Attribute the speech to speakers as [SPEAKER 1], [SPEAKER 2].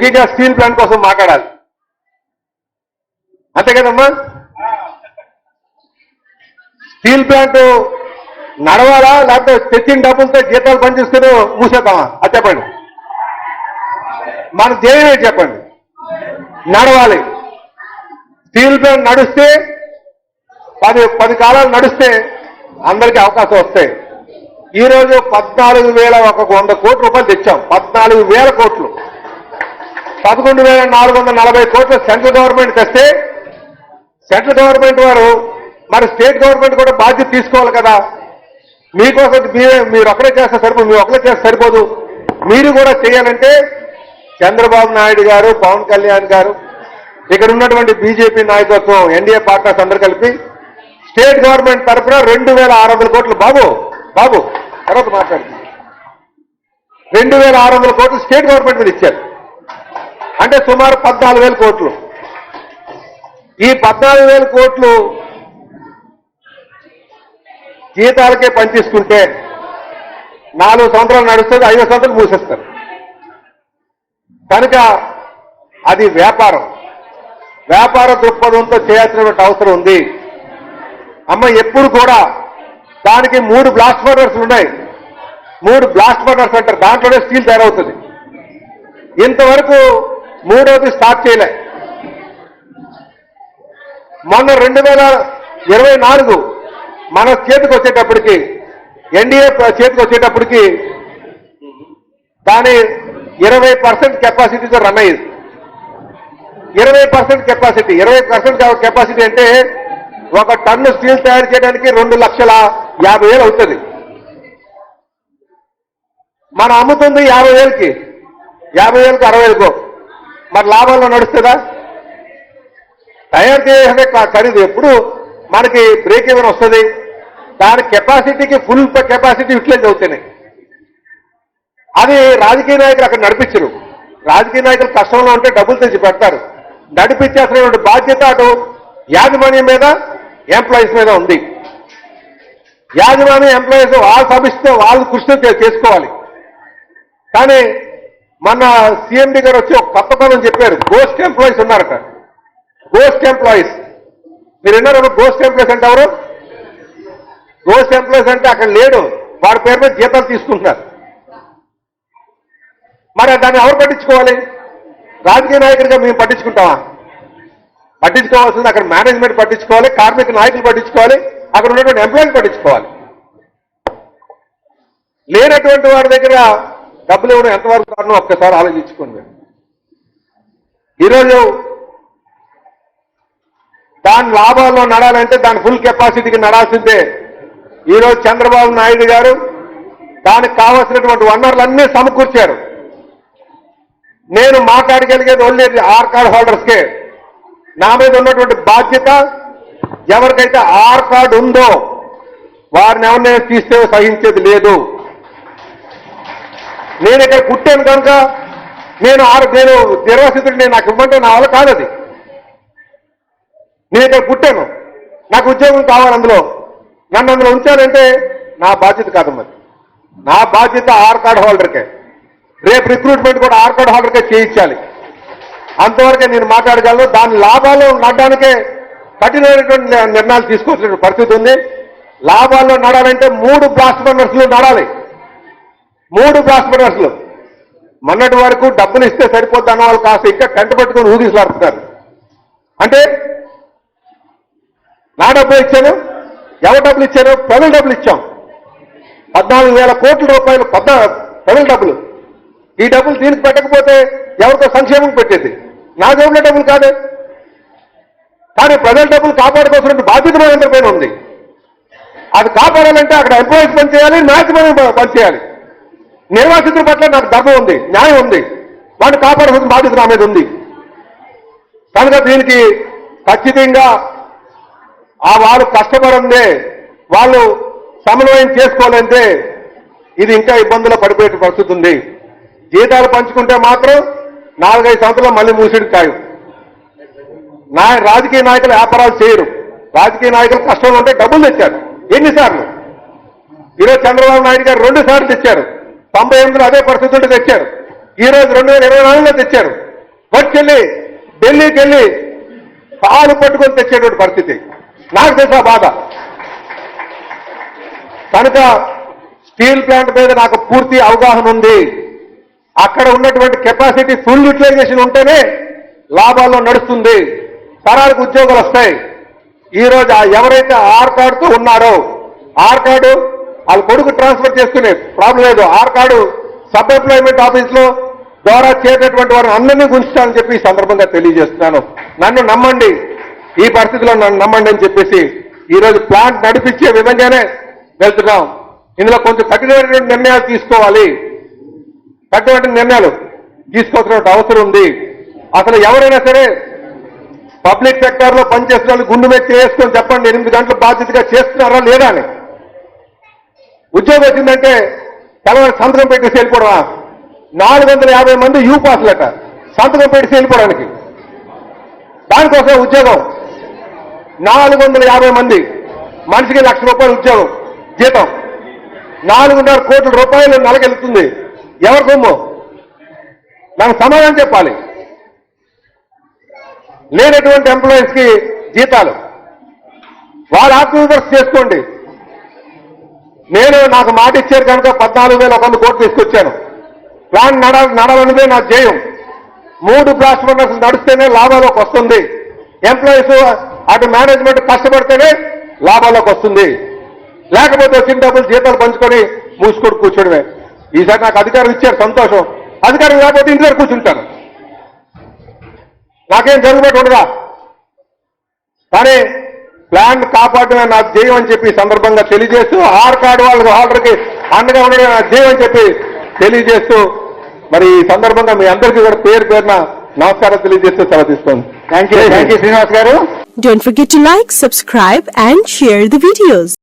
[SPEAKER 1] ముఖ్యంగా steel plant కోసం మాట్లాడాలి. అంతే కదమ్మా స్టీల్ ప్లాంట్ నడవాలా లేకపోతే తెచ్చిన డబ్బులతో జీతాలు పనిచేస్తూ మూసేద్దామా? అది చెప్పండి. మన ధ్యేయమే చెప్పండి? నడవాలి. స్టీల్ ప్లాంట్ నడిస్తే పది పది కాలాలు నడిస్తే అందరికీ అవకాశం వస్తాయి. ఈ రోజు పద్నాలుగు వేల ఒక వంద కోట్ల రూపాయలు తెచ్చాం. పద్నాలుగు వేల కోట్లు. పదకొండు వేల నాలుగు వందల నలభై కోట్లు సెంట్రల్ గవర్నమెంట్ తెస్తే సెంట్రల్ గవర్నమెంట్ వారు మరి స్టేట్ గవర్నమెంట్ కూడా బాధ్యత తీసుకోవాలి కదా. మీకోసం మీరే మీరు ఒకరే చేస్తే సరిపోదు మీరు ఒకరే చేస్తే సరిపోదు. మీరు కూడా చేయాలంటే చంద్రబాబు నాయుడు గారు పవన్ కళ్యాణ్ గారు ఇక్కడ ఉన్నటువంటి బీజేపీ నాయకత్వం ఎన్డీఏ పార్టీస్ అందరు కలిపి స్టేట్ గవర్నమెంట్ తరఫున రెండు వేల ఆరు వందల కోట్లు. బాబు బాబు తర్వాత మాట్లాడుతుంది రెండు వేల ఆరు వందల కోట్లు స్టేట్ గవర్నమెంట్ మీద ఇచ్చారు. అంటే సుమారు పద్నాలుగు వేల కోట్లు. ఈ పద్నాలుగు వేల కోట్లు జీతాలకే పనిచేసుకుంటే నాలుగు సంవత్సరాలు నడుస్తుంది ఐదు సంవత్సరాలు మూసేస్తారు. కనుక అది వ్యాపారం. వ్యాపార దృక్పథంతో చేయాల్సినటువంటి అవసరం ఉంది. అమ్మ ఎప్పుడు కూడా దానికి మూడు బ్లాస్ట్ మర్డర్స్ ఉన్నాయి. మూడు బ్లాస్ట్ బర్నర్స్ అంటారు దాంట్లోనే స్టీల్ తయారవుతుంది. ఇంతవరకు మూడోది స్టార్ట్ చేయలే. మొన్న రెండు వేల ఇరవై నాలుగు మన చేతికి వచ్చేటప్పటికి ఎన్డీఏ చేతికి వచ్చేటప్పటికి దాని ఇరవై పర్సెంట్ కెపాసిటీతో రన్ అయ్యింది. ఇరవై పర్సెంట్ కెపాసిటీ ఇరవై పర్సెంట్ కెపాసిటీ అంటే ఒక టన్ను స్టీల్ తయారు చేయడానికి రెండు లక్షల యాభై వేలు అవుతుంది. మనం అమ్ముతుంది యాభై వేలకి యాభై వేలకు అరవై వేలకు. మరి లాభంలో నడుస్తుందా? తయారు చేసే ఖరీదు ఎప్పుడు? మనకి బ్రేక్ ఏమైనా వస్తుంది. దాని కెపాసిటీకి ఫుల్ కెపాసిటీ యూటిలైజ్ అవుతున్నాయి. అది రాజకీయ నాయకులు అక్కడ నడిపించరు. రాజకీయ నాయకులు కష్టంలో ఉంటే డబ్బులు తెచ్చి పెడతారు. నడిపించాల్సినటువంటి బాధ్యత అటు యాజమాన్యం మీద ఎంప్లాయీస్ మీద ఉంది. యాజమాన్యం ఎంప్లాయీస్ వాళ్ళ సభిస్తే వాళ్ళు కృషి చేసుకోవాలి. కానీ మొన్న సీఎండి గారు వచ్చి ఒక కొత్త పదం చెప్పారు. గోస్ట్ ఎంప్లాయీస్ ఉన్నారట. గోస్ట్ ఎంప్లాయీస్ మీరు విన్నారు గోస్ట్ ఎంప్లాయీస్ అంటే ఎవరు? గోస్ట్ ఎంప్లాయీస్ అంటే అక్కడ లేడు. వాడి పేరు మీద జీతాలు తీసుకుంటున్నారు. మరి దాన్ని ఎవరు పట్టించుకోవాలి? రాజకీయ నాయకుడిగా మేము పట్టించుకుంటామా? పట్టించుకోవాల్సింది అక్కడ మేనేజ్మెంట్ పట్టించుకోవాలి కార్మిక నాయకులు పట్టించుకోవాలి అక్కడ ఉన్నటువంటి ఎంప్లాయీలు పట్టించుకోవాలి. లేనటువంటి వాడి దగ్గర డబ్బులు ఇవ్వడం ఎంతవరకు కారణం ఒక్కసారి ఆలోచించుకోండి ఈరోజు దాని లాభాల్లో నడాలంటే దాని ఫుల్ కెపాసిటీకి నడాల్సిందే. ఈరోజు చంద్రబాబు నాయుడు గారు దానికి కావాల్సినటువంటి వనరులన్నీ సమకూర్చారు. నేను మాట్లాడగలిగేది ఓన్లీ ఆర్ కార్డ్ హోల్డర్స్కే. నా మీద ఉన్నటువంటి బాధ్యత ఎవరికైతే ఆర్ కార్డు ఉందో వారిని ఎవరినైనా తీస్తే సహించేది లేదు. నేను ఇక్కడ పుట్టాను కనుక నేను ఆరు నేను నిర్వాసితుడు నేను నాకు ఇవ్వమంటే నా వల్ల కాదు అది. నేను ఇక్కడ పుట్టాను. నాకు ఉద్యోగం కావాలి అందులో. నన్ను అందులో ఉంచాలంటే నా బాధ్యత కాదు మరి. నా బాధ్యత ఆర్ కార్డ్ హోల్డర్కే. రేపు రిక్రూట్మెంట్ కూడా ఆర్ కార్డ్ హోల్డర్కే చేయించాలి. అంతవరకే నేను మాట్లాడగలను. దాని లాభాలు నడడానికే కఠినమైనటువంటి నిర్ణయాలు తీసుకోవాల్సిన పరిస్థితి ఉంది. లాభాల్లో నడాలంటే మూడు బ్లాస్ట్ బర్నర్స్లు నడాలి. మూడు ప్రాస్పరస్లు మొన్నటి వరకు డబ్బులు ఇస్తే సరిపోద్ది అన్న వాళ్ళు కాస్త ఇంకా కంట పట్టుకుని ఊగిసలాడుతున్నారు అంటే నా డబ్బులు ఇచ్చాను ఎవరు డబ్బులు ఇచ్చారు? ప్రజల డబ్బులు ఇచ్చాం. పద్నాలుగు వేల కోట్ల రూపాయలు పద్నా ప్రజల డబ్బులు. ఈ డబ్బులు దీనికి పెట్టకపోతే ఎవరితో సంక్షేమం పెట్టేది? నా జేబులో డబ్బులు కాదే. కానీ ప్రజల డబ్బులు కాపాడుకోవాల్సిన బాధ్యత మనందరిపైన ఉంది. అది కాపాడాలంటే అక్కడ ఎంప్లాయీస్ పనిచేయాలి మ్యాక్సిమం పనిచేయాలి నిర్వాసితుల పట్ల నాకు ధర్మం ఉంది న్యాయం ఉంది. వాడిని కాపాడాల్సిన బాధ్యత నా మీద ఉంది. కనుక దీనికి ఖచ్చితంగా ఆ వాళ్ళు కష్టపడిందే వాళ్ళు సమన్వయం చేసుకోవాలంటే ఇది ఇంకా ఇబ్బందులు పడిపోయే పరిస్థితి ఉంది. జీతాలు పంచుకుంటే మాత్రం నాలుగైదు సంవత్సరాలు మళ్ళీ మూసిడి ఖాయం నా రాజకీయ నాయకులు వ్యాపారాలు చేయరు. రాజకీయ నాయకులు కష్టంలో ఉంటే డబ్బులు తెచ్చారు. ఎన్నిసార్లు? ఈరోజు చంద్రబాబు నాయుడు గారు రెండు సార్లు తెచ్చారు. తొంభై ఎనిమిదిలో అదే పరిస్థితి ఉంటే తెచ్చారు. ఈ రోజు రెండు వేల ఇరవై నాలుగులో తెచ్చారు. వచ్చి ఢిల్లీకి వెళ్ళి పాలు పట్టుకొని తెచ్చేటువంటి పరిస్థితి. నాకు తెలుసా బాధ. కనుక స్టీల్ ప్లాంట్ మీద నాకు పూర్తి అవగాహన ఉంది. అక్కడ ఉన్నటువంటి కెపాసిటీ ఫుల్ యూటిలైజేషన్ ఉంటేనే లాభాల్లో నడుస్తుంది. తరాలకు ఉద్యోగాలు వస్తాయి. ఈ రోజు ఆ ఎవరైతే ఆర్ కార్డుతో ఉన్నారో ఆర్ కార్డు వాళ్ళ కొడుకు ట్రాన్స్ఫర్ చేసుకునే ప్రాబ్లం లేదు. ఆర్ కార్డు సబ్ ఎంప్లాయ్మెంట్ ఆఫీస్లో ద్వారా చేసేటువంటి వారిని అందరినీ గుంచుతానని చెప్పి ఈ సందర్భంగా తెలియజేస్తున్నాను. నన్ను నమ్మండి. ఈ పరిస్థితిలో నన్ను నమ్మండి అని చెప్పేసి ఈరోజు ప్లాంట్ నడిపించే విధంగానే వెళ్తున్నాం. ఇందులో కొంచెం కఠినమైనటువంటి నిర్ణయాలు తీసుకోవాలి. కఠినమైన నిర్ణయాలు తీసుకోవాల్సిన అవసరం ఉంది. అసలు ఎవరైనా సరే పబ్లిక్ సెక్టర్లో పనిచేస్తున్న వాళ్ళు గుండు మీద చేసుకొని చెప్పండి ఎనిమిది గంటలు బాధ్యతగా చేస్తున్నారా లేదా అని. ఉద్యోగం వచ్చిందంటే తెలంగాణ సంతకం పెట్టేసి వెళ్ళిపోవడమా? నాలుగు వందల యాభై మంది యూ పాస్లట. సంతకం పెట్టేసి వెళ్ళిపోవడానికి. దానికోసం ఉద్యోగం. నాలుగు వందల యాభై మంది. మనిషికి లక్ష రూపాయలు ఉద్యోగం. జీతం. నాలుగున్నర కోట్ల రూపాయలు నెలకెళ్తుంది ఎవరి కొమ్ము నాకు సమాధానం చెప్పాలి. లేనటువంటి ఎంప్లాయీస్కి జీతాలు. వారు ఆత్మవిమర్శ చేసుకోండి. నేను నాకు మాట ఇచ్చారు కనుక పద్నాలుగు వేల ఒక వంద కోట్లు తీసుకొచ్చాను. ప్లాన్ నడ నడవనిదే నా జయం మూడు బ్లాస్ట్ నడిస్తేనే లాభాలకు వస్తుంది. ఎంప్లాయీస్ అటు మేనేజ్మెంట్ కష్టపడితేనే లాభాలకు వస్తుంది. లేకపోతే వచ్చిన డబ్బులు జీతాలు పంచుకొని మూసుకొని కూర్చోడమే. ఈసారి నాకు అధికారం ఇచ్చారు సంతోషం. అధికారం లేకపోతే ఇంటి దగ్గర కూర్చుంటాను. నాకేం జరుగుబాటు ఉండదా? కానీ ప్లాన్ కాపాడమే నా ధ్యేయం అని చెప్పి ఈ సందర్భంగా తెలియజేస్తూ ఆర్ కార్డు వాళ్ళకి హోల్డర్కి అండగా ఉండడమే నా ధ్యేయం అని చెప్పి తెలియజేస్తూ మరి ఈ సందర్భంగా మీ అందరికీ కూడా పేరు పేరున నమస్కారం తెలియజేస్తూ సెలవు తీసుకోండి thank you thank you Srinivas garu.
[SPEAKER 2] Don't forget to like, subscribe and share the videos.